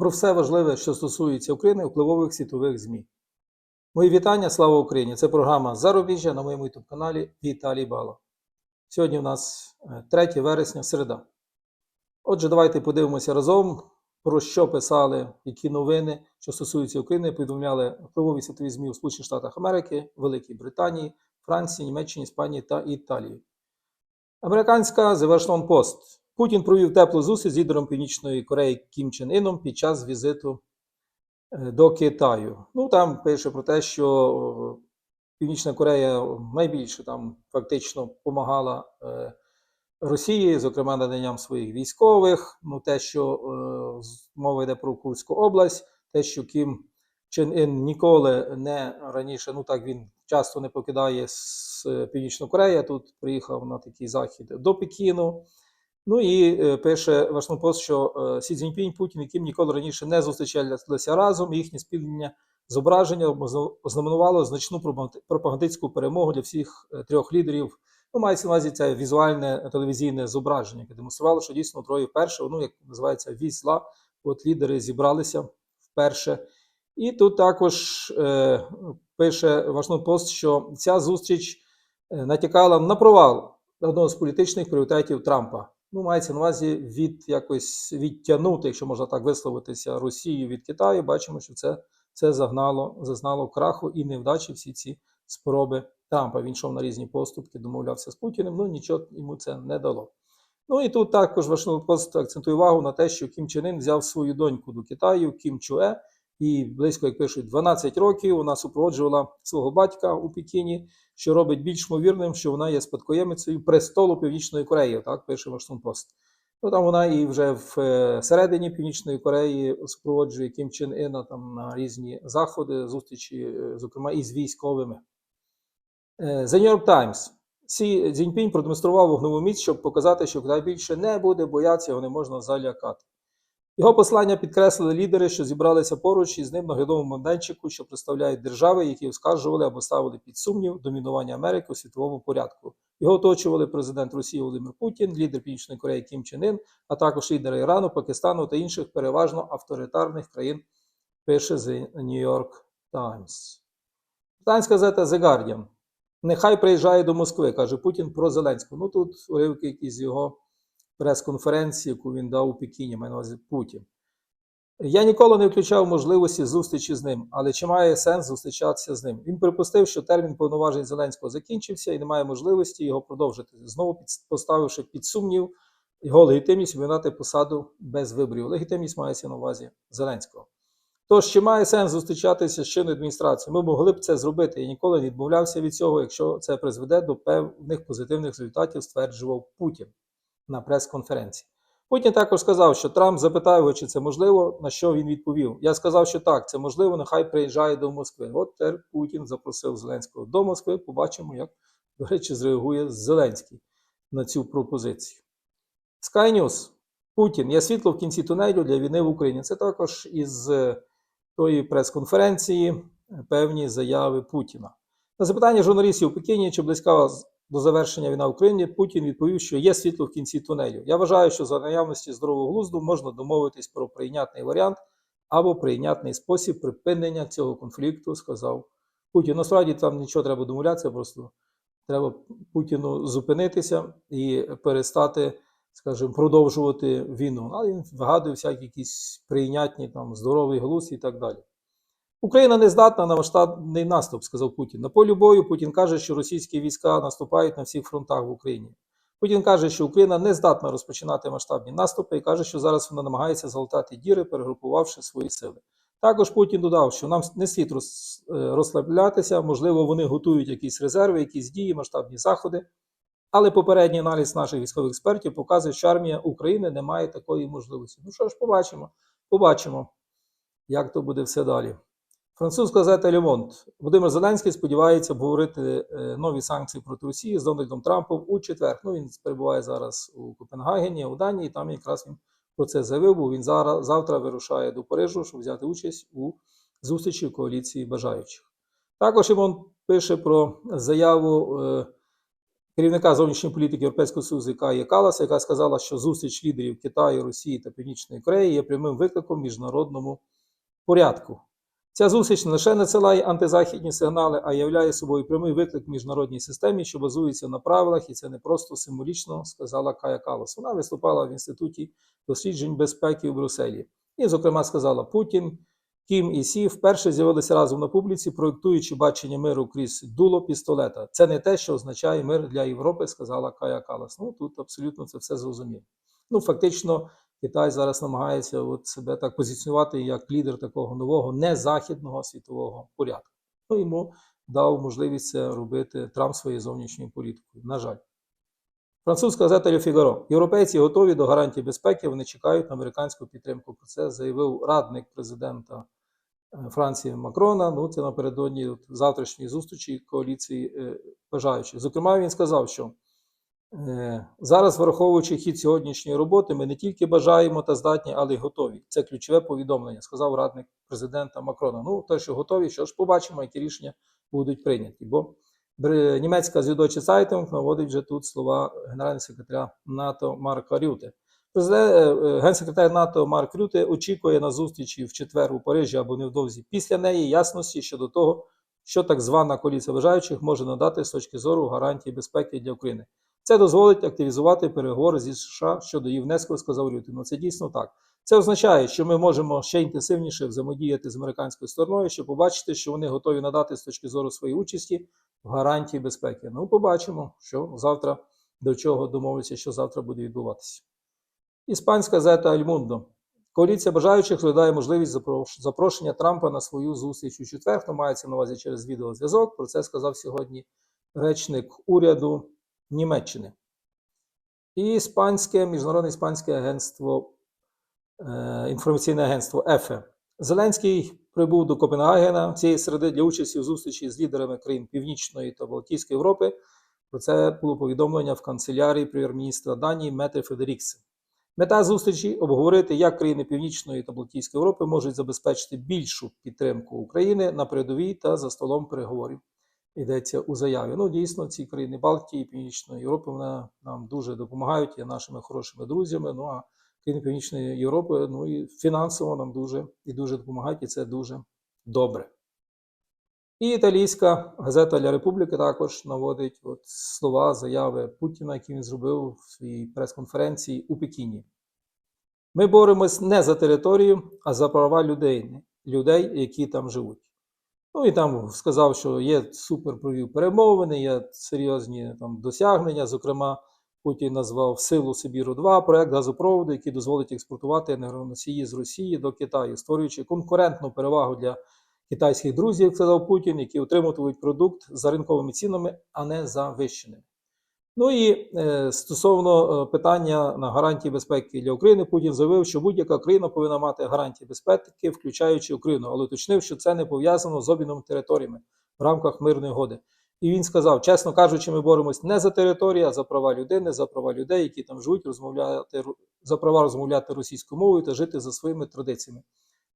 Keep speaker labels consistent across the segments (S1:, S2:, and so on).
S1: про все важливе, що стосується України, впливових світових ЗМІ. Мої вітання, слава Україні! Це програма Зарубіжжя на моєму youtube каналі Віталій Бало. Сьогодні у нас е, 3 вересня, середа. Отже, давайте подивимося разом, про що писали, які новини, що стосуються України, повідомляли впливові світові ЗМІ у Сполучених Штатах Америки, Великій Британії, Франції, Німеччині, Іспанії та Італії. Американська The Washington Post. Путін провів теплу зустріч з лідером Північної Кореї Кім Чен Іном під час візиту е, до Китаю. Ну там пише про те, що Північна Корея найбільше там фактично допомагала е, Росії, зокрема наданням своїх військових. Ну, те, що е, мова йде про Курську область, те, що Кім Чен Ін ніколи не раніше, ну так він часто не покидає з е, Північної Кореї. Тут приїхав на такий захід до Пекіну. Ну і е, пише Вашингтон Пост, що е, Сі Цзіньпінь, Путін і Кім ніколи раніше не зустрічалися разом. і Їхнє спільне зображення озна- ознаменувало значну пропагандистську перемогу для всіх е, трьох лідерів. Ну, мається на увазі це візуальне телевізійне зображення, яке демонструвало, що дійсно троє вперше, ну як називається віз зла. От лідери зібралися вперше. І тут також е, пише Вашингтон Пост, що ця зустріч натякала на провал одного з політичних пріоритетів Трампа. Ну, мається на увазі від якось відтягнути, якщо можна так висловитися, Росію від Китаю. Бачимо, що це, це загнало, зазнало краху і невдачі всі ці спроби Трампа. Він йшов на різні поступки, домовлявся з Путіним. Ну нічого йому це не дало. Ну і тут також Вашингтон Пост акцентує увагу на те, що Кім Чен Ін взяв свою доньку до Китаю, Кім Чуе, і близько, як пишуть, 12 років вона супроводжувала свого батька у Пекіні, що робить більш ймовірним, що вона є спадкоємицею престолу Північної Кореї, так пише Вашингтон Пост. Ну там вона і вже в е, середині Північної Кореї супроводжує Кім Чен Іна там на різні заходи, зустрічі, е, зокрема і з військовими. Е, The New York Times. Сі Цзіньпінь продемонстрував вогневу міць, щоб показати, що Китай більше не буде боятися, його не можна залякати. Його послання підкреслили лідери, що зібралися поруч із ним на глядовому майданчику, що представляють держави, які оскаржували або ставили під сумнів домінування Америки у світовому порядку. Його оточували президент Росії Володимир Путін, лідер Північної Кореї Кім Чен Ін, а також лідери Ірану, Пакистану та інших переважно авторитарних країн, пише The New York Times. Британська газета The Guardian. Нехай приїжджає до Москви, каже Путін про Зеленського. Ну тут уривки якісь його прес-конференції, яку він дав у Пекіні, має на увазі Путін. Я ніколи не включав можливості зустрічі з ним, але чи має сенс зустрічатися з ним? Він припустив, що термін повноважень Зеленського закінчився і немає можливості його продовжити, знову поставивши під сумнів його легітимність виконати посаду без виборів. Легітимність мається на увазі Зеленського. Тож, чи має сенс зустрічатися з чинною адміністрацією? Ми могли б це зробити. Я ніколи не відмовлявся від цього, якщо це призведе до певних позитивних результатів, стверджував Путін на прес-конференції. Путін також сказав, що Трамп запитав його, чи це можливо, на що він відповів. Я сказав, що так, це можливо, нехай приїжджає до Москви. От тепер Путін запросив Зеленського до Москви. Побачимо, як, до речі, зреагує Зеленський на цю пропозицію. Sky News. Путін є світло в кінці тунелю для війни в Україні. Це також із е, тої прес-конференції е, певні заяви Путіна. На запитання журналістів у Пекіні, чи близька до завершення війна в Україні, Путін відповів, що є світло в кінці тунелю. Я вважаю, що за наявності здорового глузду можна домовитись про прийнятний варіант або прийнятний спосіб припинення цього конфлікту, сказав Путін. Насправді там нічого треба домовлятися, просто треба Путіну зупинитися і перестати, скажімо, продовжувати війну. Але він вигадує всякі якісь прийнятні там здоровий глузд і так далі. Україна не здатна на масштабний наступ, сказав Путін. На полі бою Путін каже, що російські війська наступають на всіх фронтах в Україні. Путін каже, що Україна не здатна розпочинати масштабні наступи і каже, що зараз вона намагається залатати діри, перегрупувавши свої сили. Також Путін додав, що нам не слід е, розслаблятися, можливо, вони готують якісь резерви, якісь дії, масштабні заходи. Але попередній аналіз наших військових експертів показує, що армія України не має такої можливості. Ну що ж, побачимо, побачимо, як то буде все далі. Французька газета Лемонт. Володимир Зеленський сподівається обговорити е, нові санкції проти Росії з Дональдом Трампом у четвер. Ну, він перебуває зараз у Копенгагені, у Данії. Там якраз він про це заявив, бо він зараз завтра вирушає до Парижу, щоб взяти участь у зустрічі коаліції бажаючих. Також Імон пише про заяву е, керівника зовнішньої політики Європейського Союзу Каї Каласа, яка сказала, що зустріч лідерів Китаю, Росії та Північної Кореї є прямим викликом міжнародному порядку. Ця зустріч не лише надсилає антизахідні сигнали, а являє собою прямий виклик міжнародній системі, що базується на правилах, і це не просто символічно, сказала Кая Калас. Вона виступала в інституті досліджень безпеки у Брюсселі. І, зокрема, сказала Путін, Кім і Сі вперше з'явилися разом на публіці, проєктуючи бачення миру крізь дуло пістолета. Це не те, що означає мир для Європи, сказала Кая Калас. Ну тут абсолютно це все зрозуміло. Ну, фактично, Китай зараз намагається от себе так позиціонувати як лідер такого нового незахідного світового порядку. Ну, йому дав можливість це робити Трамп своєю зовнішньою політикою. На жаль. Французька газета Le Figaro. Європейці готові до гарантій безпеки, вони чекають на американську підтримку. Про це заявив радник президента е, Франції Макрона. Ну, це напередодні завтрашньої зустрічі коаліції е, бажаючих. Зокрема, він сказав, що зараз, враховуючи хід сьогоднішньої роботи, ми не тільки бажаємо та здатні, але й готові. Це ключове повідомлення, сказав радник президента Макрона. Ну, те, що готові, що ж побачимо, які рішення будуть прийняті. Бо німецька Süddeutsche Zeitung наводить вже тут слова генерального секретаря НАТО Марка Рюте. Е, е, генсекретар НАТО Марк Рюте очікує на зустрічі в четвер у Парижі або невдовзі після неї ясності щодо того, що так звана коаліція бажаючих може надати з точки зору гарантії безпеки для України. Це дозволить активізувати переговори зі США щодо її внеску, сказав Рюте. Ну це дійсно так. Це означає, що ми можемо ще інтенсивніше взаємодіяти з американською стороною, щоб побачити, що вони готові надати з точки зору своєї участі в гарантії безпеки. Ну, побачимо, що завтра до чого домовляться, що завтра буде відбуватися. Іспанська газета Альмундо. Коаліція бажаючих розглядає можливість запрошення Трампа на свою зустріч у четвер. Ну, мається на увазі через відеозв'язок. Про це сказав сьогодні речник уряду Німеччини. І іспанське міжнародне іспанське агентство, е, інформаційне агентство ЕФЕ. Зеленський прибув до Копенгагена цієї середи для участі у зустрічі з лідерами країн Північної та Балтійської Європи. Про це було повідомлення в канцелярії прем'єр-міністра Данії Метри Федеріксе. Мета зустрічі обговорити, як країни Північної та Балтійської Європи можуть забезпечити більшу підтримку України на передовій та за столом переговорів. Йдеться у заяві. Ну, дійсно, ці країни Балтії, Північної Європи вони нам дуже допомагають, є нашими хорошими друзями. Ну а країни Північної Європи, ну і фінансово нам дуже і дуже допомагають, і це дуже добре. І італійська газета Ля Републіка також наводить от слова заяви Путіна, які він зробив в своїй прес-конференції у Пекіні. Ми боремось не за територію, а за права людей, людей, які там живуть. Ну і там сказав, що є супер провів перемовини, є серйозні там досягнення. Зокрема, Путін назвав Силу Сибіру 2 проект газопроводу, який дозволить експортувати енергоносії з Росії до Китаю, створюючи конкурентну перевагу для китайських друзів, як сказав Путін, які отримуватимуть продукт за ринковими цінами, а не завищеними. Ну і е, стосовно е, питання на гарантії безпеки для України, Путін заявив, що будь-яка країна повинна мати гарантії безпеки, включаючи Україну, але уточнив, що це не пов'язано з обміном територіями в рамках мирної угоди. І він сказав: чесно кажучи, ми боремось не за територію, а за права людини, за права людей, які там живуть, розмовляти за права розмовляти російською мовою та жити за своїми традиціями.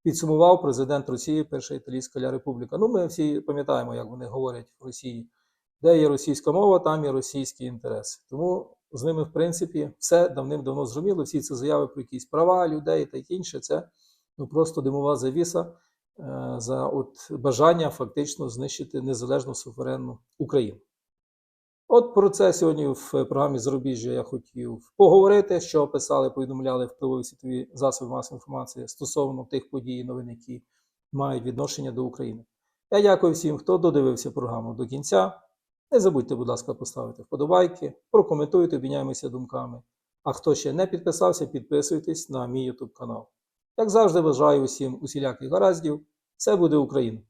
S1: Підсумував президент Росії, Перша Італійська Ля Республіка. Ну, ми всі пам'ятаємо, як вони говорять в Росії. Де є російська мова, там є російські інтереси. Тому з ними, в принципі, все давним-давно зрозуміло. Всі ці заяви про якісь права людей та інше, це ну, просто димова завіса е, за от бажання фактично знищити незалежну суверенну Україну. От про це сьогодні в програмі Зарубіжжя я хотів поговорити, що писали, повідомляли впливові світові засоби масової інформації стосовно тих подій і новин, які мають відношення до України. Я дякую всім, хто додивився програму до кінця. Не забудьте, будь ласка, поставити вподобайки, прокоментуйте, обміняємося думками. А хто ще не підписався, підписуйтесь на мій YouTube канал. Як завжди, бажаю усім усіляких гараздів. Це буде Україна!